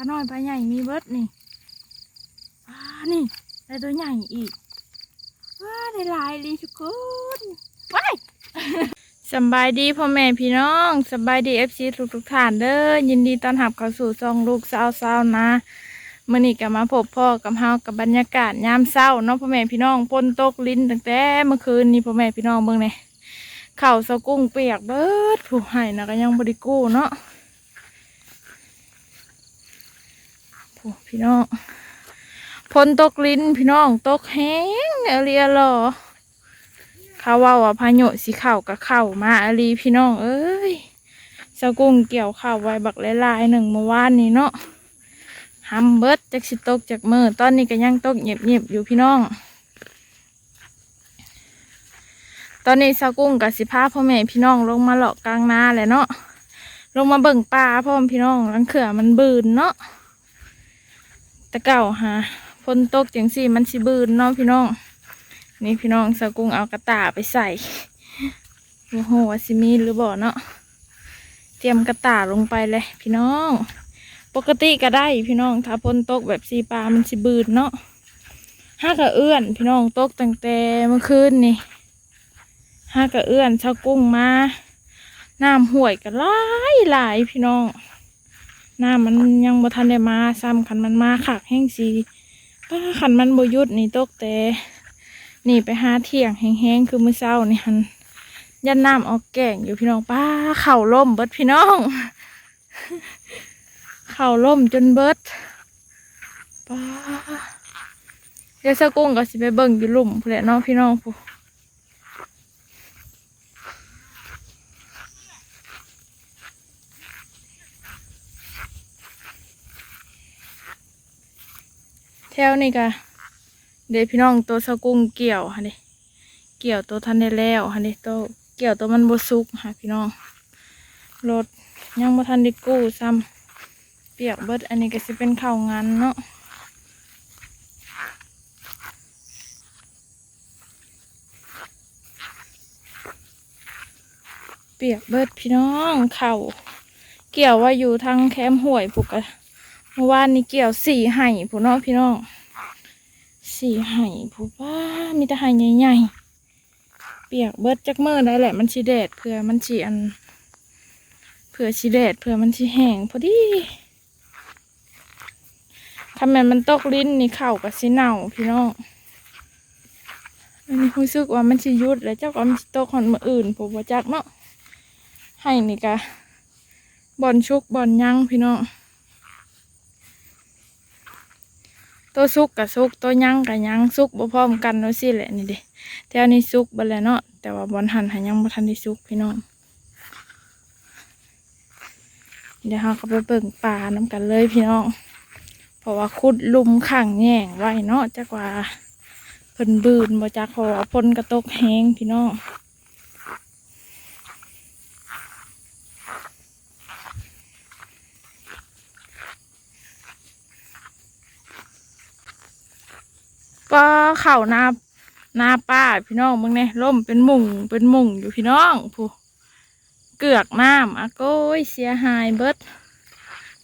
ปลาน้อยปลาใหญ่มีเบิดนี่ปลานี่ได้ตัวใหญ่อีกว้าได้หลายเลยทุกคนว้ายสบายดีพ่อแม่พี่น้องสบายดีเอฟซีทุกทุกท่านเด้อยินดีต้อนรับเข้าสู่ซองลูกสาวสาวๆนะมื่อนี้ก็มาพบพ่อกับเฮากับบรรยากาศยามเช้าเนาะพ่อแม่พี่น้องฝนตกลิ้นตั้งแต่เมื่อคืนนี้พ่อแม่พี่น้องเบิ่งเนี่ยเข่าสะกุ้งเปียกเบิดผู้ให้นะก็ยังบริกู้เนาะ ผู้พี่น้องฝนตกลิ้นพี่น้องตกแห้งเอเรียรอเขาว่าว่าพายุสีเข่ากับเข่ามาอลีพี่น้อง เอ้ยสะกุ้งเกี่ยวข้าวไว้บักหลายๆหนึ่งเมื่อวานนี้เนาะฮัมเบิดจากสิตกจากมือตอนนี้ก็ยังตกเงียบๆอยู่พี่น้อง ตอนนี้สะกุ้งกับสิพาพ่อแม่พี่น้องลงมาเลาะกลางนาแหละเนาะลงมาเบิ่งปลาพ่อมพี่น้องลังเขื่อมันบืนเนาะ ตะเก่าฮะฝนตกจังสี่มันสิบืนเนาะพี่น้อง นี่พี่น้องสากุ้งเอากระตาไปใส่โอ้โหว่าซิมีหรือบ่เนาะเตรียมกระตาลงไปเลย พี่น้อง ปกติก็ได้พี่น้อง ถ้าพ้นตกแบบสีปลามันสิบืดเนาะห้ากระเอื้อน พี่น้องตกตั้งแต่เมื่อคืนนี่ห้ากระเอื้อนสากุ้งมาน้ำห่วยก็หลายหลายพี่น้อง น้ำมันยังบ่ทันได้มาซ้ำขันมันมาขากแห้งสีป้าขันมันบหยุดนี่ตกแต่นี่ไปหาเที่ยงแห้งๆคือมื้อเช้านี่หันยันน้ำออกแก่งอยู่พี่น้องป้าเข่าล่มเบิดพี่น้อง เข่าล่มจนเบิดป้าเดี๋ยวสะกุ้งก็สิไปเบิ่งอยู่ลุมพู้นแหละน้องพี่น้องผู้ วนี่ก็เดี๋ยวพี่น้องตัวสะกุ้งเกี่ยวฮะนี่เกี่ยวตัวทันได้แล้วฮะนี่ตัวเกี่ยวตัวมันบสุกฮะพี่น้องรถยังบ่ทันได้กู้ซ้ำเปียกเบิดอันนี้ก็สิเป็นข้าวงานเนาะเปียกเบิดพี่น้องเข่าเกี่ยวว่าอยู่ทางแคมป์ห้วยผูกะ มื่อวานนี้เกี่ยวสี่ไห่ผูกเนาะพี่น้องสีไห่ผู้ป้ามีแต่ไห่ใหญ่ๆเปียกเบิดจักเมื่อได้แหละมันชีแดดเพื่อมันชีอันเพื่อชีแดดเพื่อมันชีแห้งพอดีถ้าแมันมันตกลิ้นนี่เข่ากับสีเน่าพี่น้องอันนี้รู้สึกว่ามันชียุดแล้วเจ้าก็มันสิตกหอนมาอื่นผู้บ่จักเนาะให้นี่กะบอลชุกบอลยั่งพี่น้อง ตัวซุกกับซุกตัวยังกับยังซุกบ่พร้อมกันเนาะสิแหละนี่เด้แถวนี้ซุกบ่แล้วเนาะแต่ว่าบอลหันหายังบ่ทันได้ซุกพี่น้องเดี๋ยวเราก็ไปเบิ่งปลาน้ำกันเลยพี่น้อง เพราะว่าขุดลุมขังแง่งไว้เนาะจักว่าเพิ่นบืนบ่จักพราะว่นกระตกแห้งพี่น้องก็ เข่าหน้าหน้าป้าพี่น้องมึงเนี่ยล่มเป็นมุงเป็นมุงอยู่พี่น้องผู้เกือกน้ำอะโก้ยเสียหายเบิด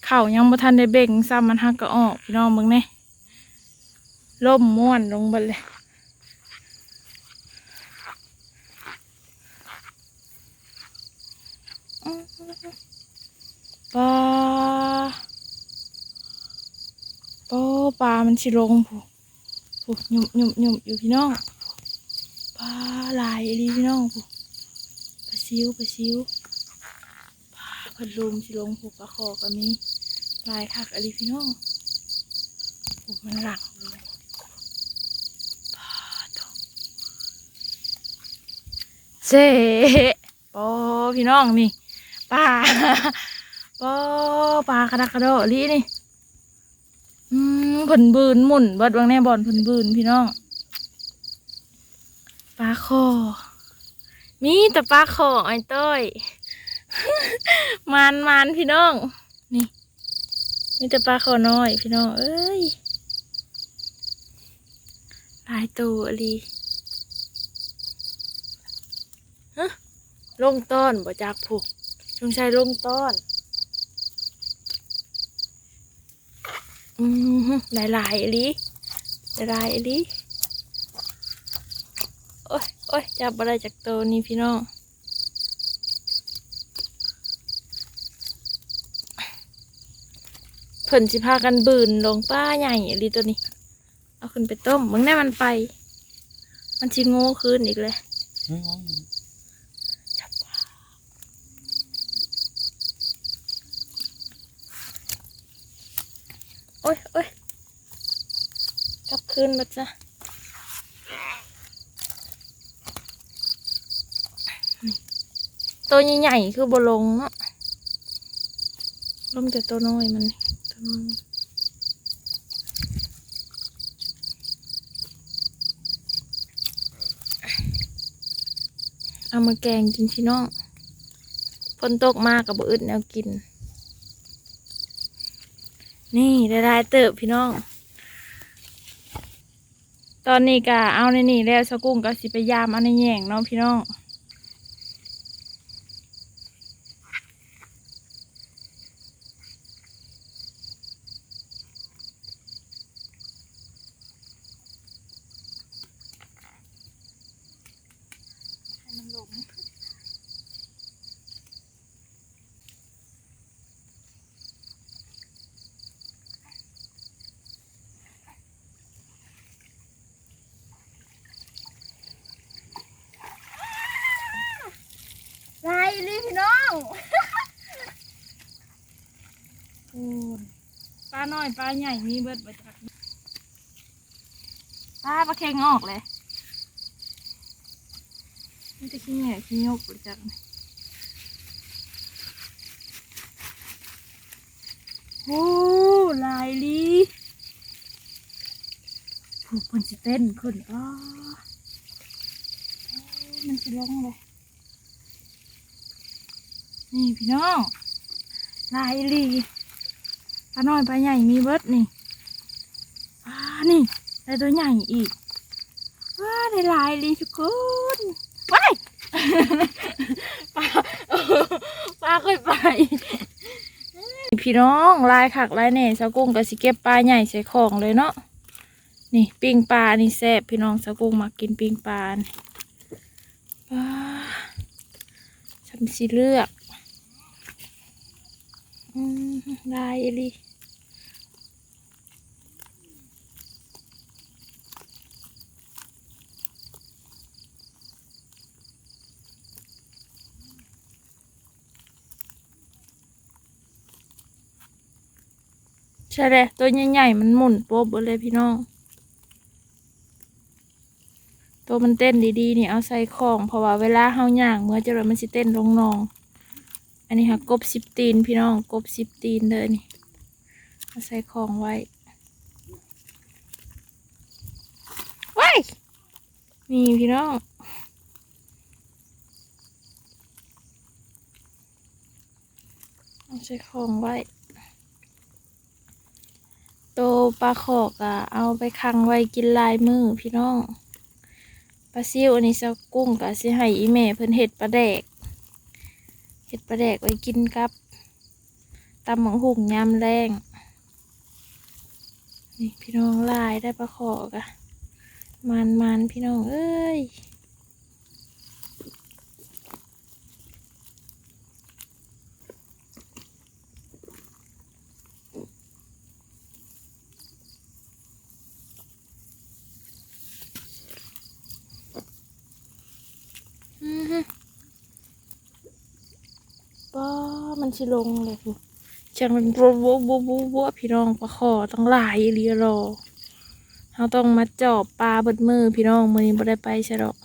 เข่ายังบ่ทันได้เบ่งซ้ำมันหักก็ออกพี่น้องมึงเนี่ยล่มม่วนลงไปเลยปลาปลาปลามันชิลงผู้ ผู้ยุ่มหยุ่มหยุ่มอยู่พี่น้องปลาลายอีหลีพี่น้องผู้ปลาซิวปลาซิวปลาพัดลมชิลงผู้ปลาคอก็มีลายคักอะไรพี่น้องโอ้มันหลังเลยปลาดอกเจ๊ปอพี่น้องนี่ปลาปอปลากระดักกระโดดลีนี่ อืมผนบืนหมุนเบดวางแน่บอลผนบืนพี่น้องปลาคอ มีแต่ปลาคอไอ้ต้อยมันมันพี่น้อง นี่มีแต่ปลาขอน้อยพี่น้อง เอ้ยลายตัวอะลีฮะลงต้นบ่จากผูกชงชัยลงต้น อืมหลายหลายๆลีหลายลายๆลีโอ้ยโอ้ยจับอะไรจากตัวนี้พี่น้องเพิ่นสิพากันบืนลงป้าใหญ่อีหลีตัวนี้ เอาขึ้นไปต้มมึงแน่มันไป มันชิโง่คืนอีกเลย โอ้ยโอ้ยกลับคืนมาจ้ะตัวใหญ่ๆคือบลงเนาะลมแต่ตัวน้อยมันตัวน้อยมันเอามาแกงกินพี่น้องฝนตกมากกับบ่อึดแนวกิน นี่ได้ได้เติบพี่น้อง ตอนนี้ก็เอาในนี่แล้วสกุ้งก็สิไปยามเอาในแย่งเนาะพี่น้องให้มันหลงไรลีพี่น้อง โอ้ยปลา น้อยปลาใหญ่มีเบิดไปจักปลาปลาเค็งออกเลยนี่จะขี้เหนื่อยขี้ยกไปจักเลยโอ้ลายลีผูกคนสิเต้นขึ้นอ๋อมันสิลงเลยนี่พี่น้องลายลี ปลาน้อยปลาใหญ่มีเบิดนี่อ่านี่ได้ตัวใหญ่อีกว้าได้ลายลีทุกคนว้ายปลาปลาค่อยไปพี่น้องลายขักลายเน่สากุ้งกับสิเก็บปลาใหญ่ใส่ของเลยเนาะนี่ปิ้งปลานี่แซ่บพี่น้องสากุ้งมากินปิ้งปลาปลาฉันสิเลือก ลายอีหลีใช่เลยตัวใหญ่ๆมันหมุนโป๊บเลยพี่น้อง ตัวมันเต้นดีๆนี่เอาใส่ของเพราะว่าเวลาเฮาย่างเมื่อจะเลยมันสิเต้นลงนอง นนี้ค่ะกบสิบตีนพี่น้องกบสิบตีนเลยนี่เอาใส่ของไว้ไว้นี่พี่น้องเอาใส่ของไว้โตปลาขอกอะเอาไปคังไว้กินลายมือพี่น้องปลาซิวอันนี้สักกุ้งกะสิให้อีแม่เพิ่นเห็ดปลาแดก ดปลาแดกไว้กินกับตำหมังหุ่งยำแรงนี่พี่น้องลายได้ปลาขอกะมันมันพี่น้องเอ้ยอื้อหือ ป้ามัน สิลงเลยจังมันบัวบัวบัวบัวพี่น้องปลาคอต้องหลายเลียรอเราต้องมาจอบปลาเบิดมือพี่น้องมือนี้บ่ได้ไปใช่หรอก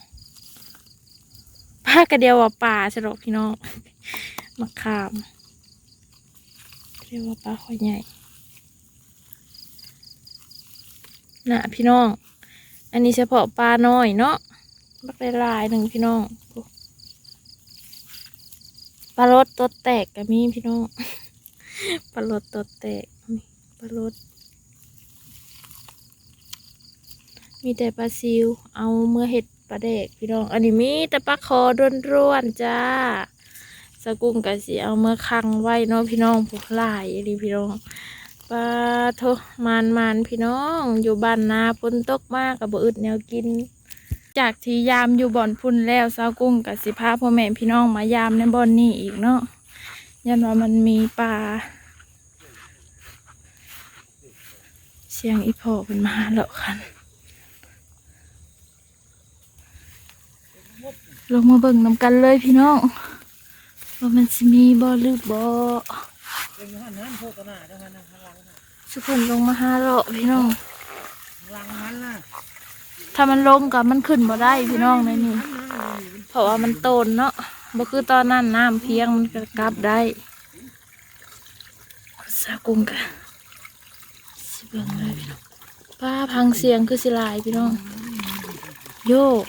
ป้ากระเดียวว่าปลาใช่หรอกพี่น้องมาขามเรียกว่าปลาคอใหญ่น่ะพี่น้อง อันนี้เฉพาะปลาน้อยเนาะบักได้ลายหนึ่งพี่น้อง ปลารดตัวแตกก็มีพี่น้องปลารดตัวแตกนี่ปลารดมีแต่ปลาซิว เอาเมื่อเห็ดปลาแดกพี่น้อง อันนี้มีแต่ปลาคอร่วนๆจ้าสกุ้งกะสิเอาเมื่อคังไว้เนาะพี่น้องพวกลายอันนี้พี่น้องปลาโทมานมานพี่น้อง อยู่บ้านนาฝนตกมากกับบอึดแนวกิน จากที่ยามอยู่บ่อนพุ่นแล้วสาวกุ้งกับสิพาพ่อแม่พี่น้องมายามในบ่อนนี้อีกเนาะยันว่ามันมีปลาเสียงอีพ่อเป็นมาแล้วคันลงมาเบิ่งนำกันเลยพี่น้องว่ามันสิมีบ่หรือบ่อลสุขุนลงมาหาเลาะพี่น้องหลังหันน่ะ ถ้ามันลงกับมันขึ้นบ่ได้พี่น้องในนี่เพราะว่ามันโตนเนาะบ่คือตอนนั้นน้ำเพียงมันก็กลับได้สากุ้งกะสิเบิ่งเลยพี่น้องป้าพังเสียงคือสิลายพี่น้องโยก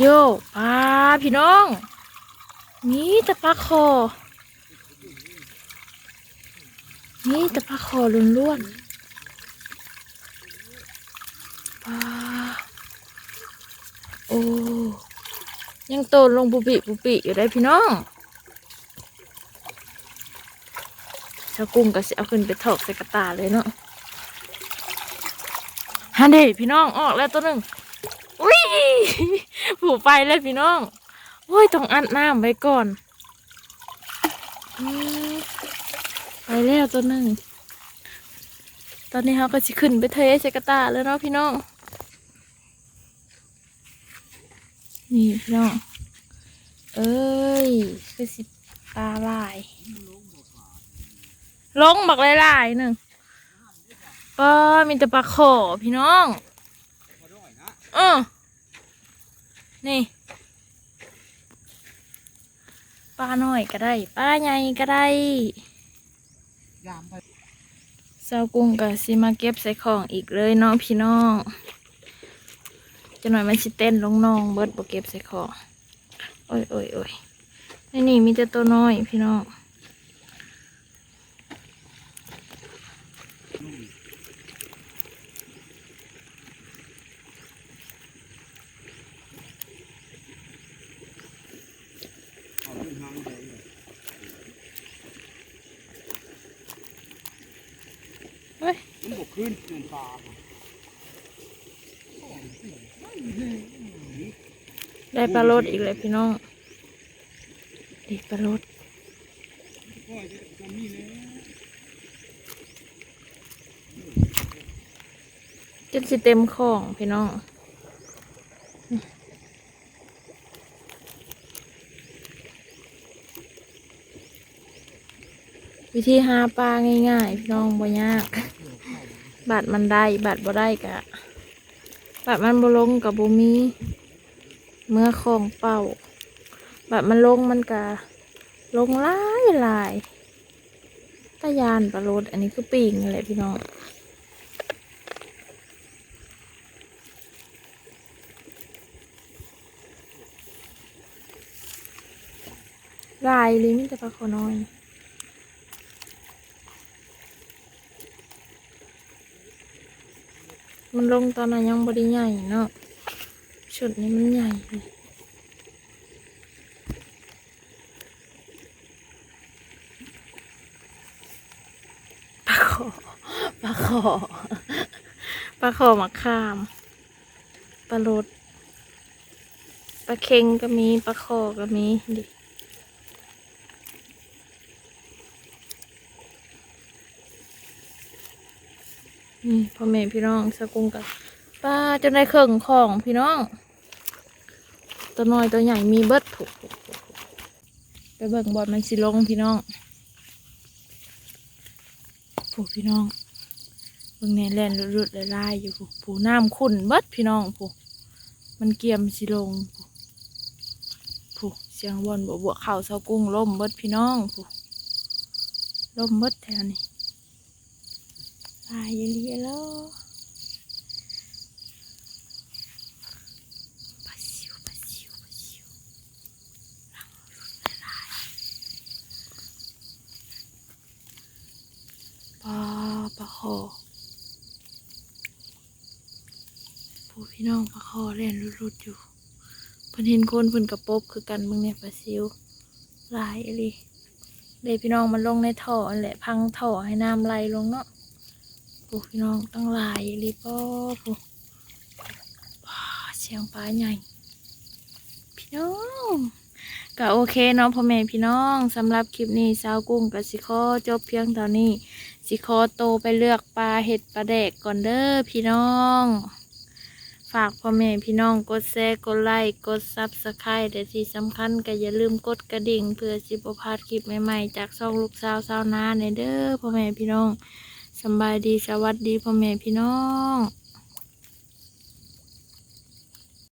โยกป้าพี่น้องนี่แต่ปลาคอนี่แต่ปลาคอล้วนๆป้า โอ้ ยังโตลงปุปิปุปิอยู่ได้พี่น้องชาวกุ้งก็สิเอาขึ้นไปถอกใส่กระตาเลยเนาะฮันเดพี่น้องออกแล้วตัวหนึ่งอุ้ยผูไปเลยพี่น้องโอ้ยต้องอัดน้ำไว้ก่อนไปแล้วตัวหนึ่งตอนนี้เขาก็จะขึ้นไปเทใส่กระตาแล้วเนาะพี่น้อง นี่พี่น้อง เอ้ย คือสิปลาลายลงบักลายๆหนึ่งป้ามีแต่ปลาขอพี่น้องเออนี่ปลาน้อยก็ได้ปลาใหญ่ก็ได้ยามไปเจ้ากุ้งก็สิมาเก็บใส่ของอีกเลยเนาะพี่น้อง จะหน่อยมันสิเต้นลงน้องเบิดบ่เก็บใส่คอโอ้ยโอ้ยโอ้ยในนี่มีแต่ตัวน้อยพี่น้องเอาเรื่องทางไปเลยเฮ้ยมันบกขึ้นเงินปลา ได้ปลาโลดอีกเลยพี่น้องดีปลาโลดจะจำนี่เลยจนสิเต็มของพี่น้องวิธีหาปลาง่ายๆ พี่น้องบ่ยากบัตรมันได้บัตรบ่ได้กะบัตรมันบ่ลงกับบ่มี เมื่อของเป่า แบัตรมันลงมันกะลงหลายหลายตะยานปลาโรดอันนี้คือปิ่งอะไรพี่น้องลายลยมีแต่ปลาขอน้อยมันลงตอนนั้นยังบริใหญ่เนาะ ชุดนี้มันใหญ่เลยปลาขอปลาขอปลาขอมะขามปลาลดปลาเค็งก็มีปลาขอก็มีดินี่พ่อแม่พี่น้องสกุงกับป้าจนได้เครื่องของพี่น้อง ตัวน้อยตัวใหญ่มีเบิดถูกถูกไปเบิ่งบอลมันสิลงพี่น้องผูกพี่น้องเบิ่งแน่แล่นรุดๆลายๆอยู่ผูผูน้ำขุ่นเบิดพี่น้องผูกมันเกียมสิลงผูผูเสียงบอลบวบวเข่าเสากุ้งล่มเบิดพี่น้องผูกล่มเบิดแถวนี้ลายอยลีแล้วปลาซิวปลาซิวปลาซิว ปลาปลาคอผู้พี่ น้องปลาคอเล่นรุดๆอยู่เพิ่นเห็นคนเพิ่นกระปบคือกันมึงเบิ่งในปลาซิวลายอลีเดี๋ยวพี่น้องมันลงในท่อนั่นแหละพังท่อให้น้ำไหลลงเนาะโอ้พี่น้องตั้งลายรีบโอ้โหว้าเสียงปลาใหญ่ พี่น้องก็โอเคเนาะพ่อแม่พี่น้องสำหรับคลิปนี้สาวกุ้งกับสิขอจบเพียงเท่านี้สิขอโตไปเลือกปลาเห็ดปลาแดกก่อนเด้อพี่น้อง ฝากพ่อแม่พี่น้องกดแชร์กดไลค์กดซับสไครต์แต่ที่สำคัญก็อย่าลืมกดกระดิ่ง เพื่อสิบพลาดคลิปใหม่ๆ จากช่องลูกสาวสาวนาในเด้อพ่อแม่พี่น้องสบายดีสวัสดีพ่อแม่พี่น้อง